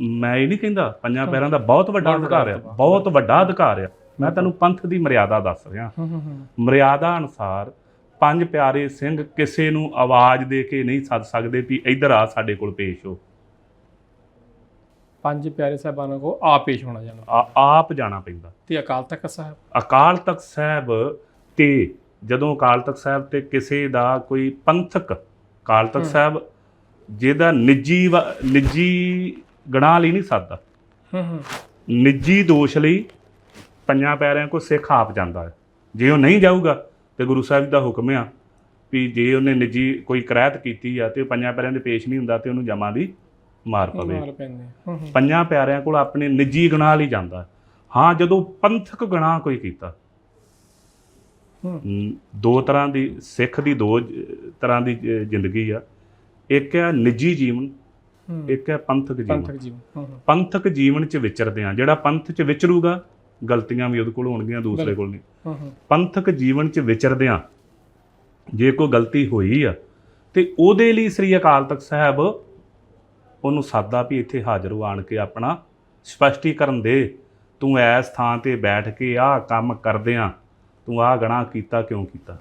ਮੈਂ ਇਹ ਨਹੀਂ ਕਹਿੰਦਾ ਪੰਜਾਂ ਪੈਰਾਂ ਦਾ ਬਹੁਤ ਵੱਡਾ ਅਧਿਕਾਰ ਆ ਬਹੁਤ ਵੱਡਾ ਅਧਿਕਾਰ ਆ। ਮੈਂ ਤੁਹਾਨੂੰ ਪੰਥ ਦੀ ਮਰਿਆਦਾ ਦੱਸ ਰਿਹਾ। ਮਰਿਆਦਾ ਅਨੁਸਾਰ ਪੰਜ ਪਿਆਰੇ ਸਿੰਘ ਕਿਸੇ ਨੂੰ ਆਵਾਜ਼ ਦੇ ਕੇ ਨਹੀਂ ਸੱਦ ਸਕਦੇ ਵੀ ਇੱਧਰ ਆ ਸਾਡੇ ਕੋਲ ਪੇਸ਼ ਹੋ। ਪੰਜ ਪਿਆਰੇ ਸਾਹਿਬਾਨਾਂ ਕੋ ਆਪ ਪੇਸ਼ ਹੋਣਾ ਜਾਣਾ। ਆ- ਆਪ ਜਾਣਾ ਪੈਂਦਾ। ਤੇ ਅਕਾਲ ਤਖਤ ਸਾਹਿਬ? ਅਕਾਲ ਤਖਤ ਸਾਹਿਬ ਤੇ ਜਦੋਂ ਅਕਾਲ ਤਖਤ ਸਾਹਿਬ ਤੇ ਕਿਸੇ ਦਾ ਕੋਈ ਪੰਥਕ ਅਕਾਲ ਤਖਤ। ਸਾਹਿਬ ਜਿਹਦਾ ਨਿੱਜੀ ਨਿੱਜੀ ਗਣਾਂ ਲਈ ਨਹੀਂ ਸਕਦਾ ਹੂੰ ਹੂੰ। ਨਿੱਜੀ ਦੋਸ਼ ਲਈ ਪੰਜਾਂ ਪੈਰਿਆਂ ਕੋ ਸਿੱਖ ਆਪ ਜਾਂਦਾ ਹੈ। ਜੇ ਉਹ ਨਹੀਂ ਜਾਊਗਾ ਤੇ ਗੁਰੂ ਸਾਹਿਬ ਦਾ ਹੁਕਮ ਆ ਵੀ ਜੇ ਉਹਨੇ ਨਿੱਜੀ ਕੋਈ ਕਰਾਇਤ ਕੀਤੀ ਆ ਤੇ ਉਹ ਪੰਜਾਂ ਪੈਰਿਆਂ ਦੇ ਪੇਸ਼ ਨਹੀਂ ਹੁੰਦਾ ਤੇ ਉਹਨੂੰ ਜਮਾਂ ਦੀ ਮਾਰ ਪਵੇ। ਪੈਂਦੇ ਪੰਜਾਂ ਪਿਆਰਿਆਂ ਕੋਲ ਆਪਣੇ ਨਿੱਜੀ ਗੁਨਾਹ ਲਈ ਜਾਂਦਾ ਹੈ। ਜਦੋਂ ਪੰਥਕ ਗੁਨਾਹ ਕੋਈ ਕੀਤਾ। ਦੋ ਤਰ੍ਹਾਂ ਦੀ ਸਿੱਖ ਦੀ ਦੋ ਤਰ੍ਹਾਂ ਦੀ ਜ਼ਿੰਦਗੀ ਆ। ਇੱਕ ਹੈ ਨਿੱਜੀ ਜੀਵਨ ਇੱਕ ਹੈ ਪੰਥਕ ਜੀਵਨ। ਪੰਥਕ ਜੀਵਨ ਪੰਥਕ ਜੀਵਨ 'ਚ ਵਿਚਰਦੇ ਆ ਜਿਹੜਾ ਪੰਥ 'ਚ ਵਿਚਰੂਗਾ ਗਲਤੀਆਂ ਵੀ ਉਹਦੇ ਕੋਲ ਹੋਣਗੀਆਂ ਦੂਸਰੇ ਕੋਲ ਨਹੀਂ। ਪੰਥਕ ਜੀਵਨ 'ਚ ਵਿਚਰਦੇ ਆ ਜੇ ਕੋਈ ਗਲਤੀ ਹੋਈ ਆ ਤੇ ਉਹਦੇ ਲਈ ਸ੍ਰੀ ਅਕਾਲ ਤਖਤ ਸਾਹਿਬ ਉਹਨੂੰ ਸਾਦਾ ਵੀ ਇੱਥੇ ਹਾਜ਼ਰ ਹੋ ਆਣ ਕੇ ਆਪਣਾ ਸਪਸ਼ਟੀਕਰਨ ਦੇ ਤੂੰ ਐਸ ਥਾਂ ਤੇ ਬੈਠ ਕੇ ਆਹ ਕੰਮ ਕਰਦਿਆਂ ਤੂੰ ਆਹ ਗਣਾ ਕੀਤਾ ਕਿਉਂ ਕੀਤਾ?